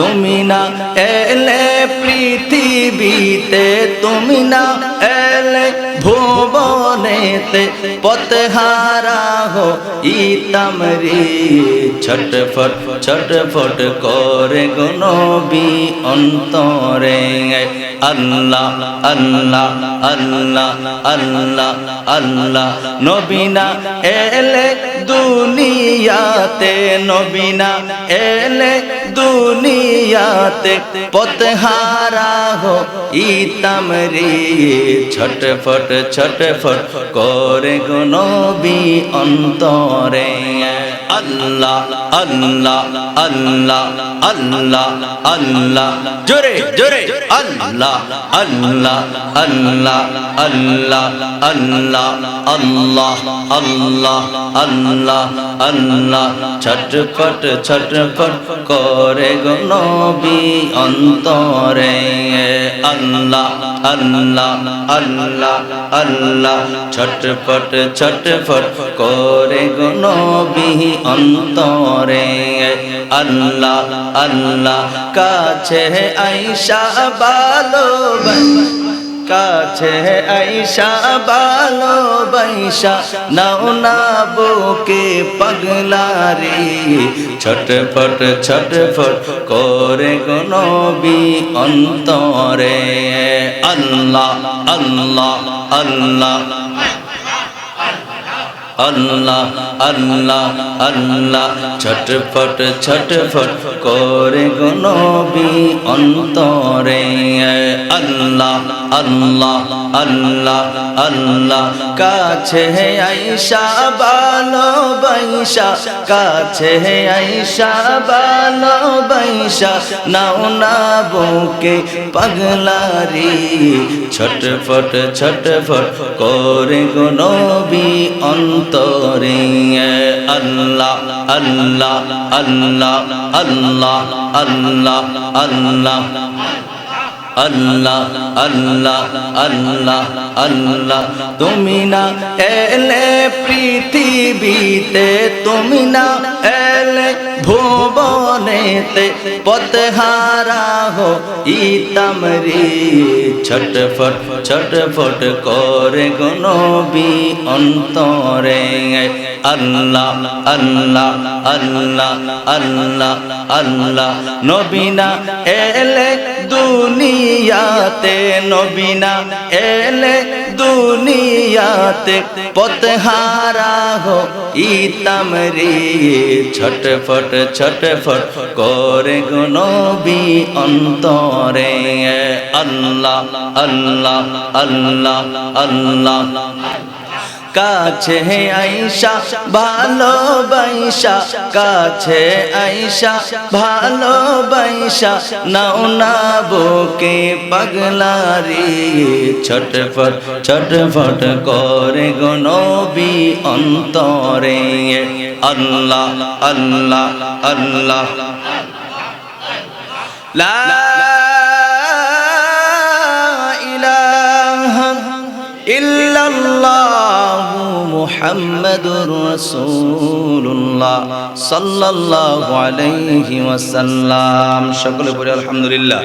তুমি না এলে পৃথিবীতে, তুমি না এলে ভুবনেতে পতহারা হো ইতামরি। ছটফট ছটফট করে গুনবি অন্তরে। আল্লাহ আল্লাহ আল্লাহ আল্লাহ আল্লাহ। নবীনা এলে দুনিয়াতে, নবীনা এলে দুনিয়াতে, পথহারা হো ইতামরি। ছটফট ছটফট করে গো নবী অন্তরে। আল্লাহ আল্লাহ আল্লাহ আল্লাহ আল্লাহ জোরে জোরে আল্লাহ আল্লাহ আল্লাহ আল্লাহ আল্লাহ আল্লাহ আল্লাহ আল্লাহ আল্লাহ ছটফট ছটফট করে গো নবী অন্তরে আল্লাহ আল্লাহ আল্লাহ আল্লাহ ছটফট ছটফট করে গো নবী অন্তরে। আল্লাহ আল্লাহ, কাছে আইসা ভালো কাছে আইসা ভালো বাইসা নাও না বুকে পাগলারি। ছটফট ছটফট করে গনবি অন্তরে। আল্লাহ আল্লাহ আল্লাহ আল্লাহ আল্লাহ আল্লাহ। ছটফট ছটফট করে গনবি অন্তরে। আল্লাহ আল্লাহ আল্লাহ আল্লাহ। কাছে আইসা ভালো বাইসা কাছে আইসা ভালো বাইসা নাও না বুকে পাগলারি। ছটফট ছটফট করে গনবি অন্তরে। আল্লাহ আল্লাহ আল্লাহ আল্লাহ আল্লাহ আল্লাহ। আল্লাহ আল্লাহ আল্লাহ আল্লাহ। তুমি না এলে পৃথিবীতে তুমি না এলে ভুবনেতে পথহারা হো ইতামরি ছটফট ছটফট করে গনবি অন্তরে। আল্লাহ আল্লাহ আল্লাহ আল্লাহ আল্লাহ। নবীনা এলে দুনিয়াতে, নবীনা এলে দুনিয়াতে। পথহারা হো ইতামরি ছটফট ছটফট করে গুনবি অন্তরে। আল্লাহ আল্লাহ আল্লাহ আল্লাহ। কাছে আইসা ভালোবাইসা কাছে আইসা ভালোবাইসা নাও না বুকে পাগলারি, ছটফট ছটফট করে গনবি অন্তরে। আল্লাহ আল্লাহ আল্লাহ। লা মুহাম্মাদুর রাসূলুল্লাহ সাল্লাল্লাহু আলাইহি ওয়াসাল্লাম। সকলে বলি আলহামদুলিল্লাহ।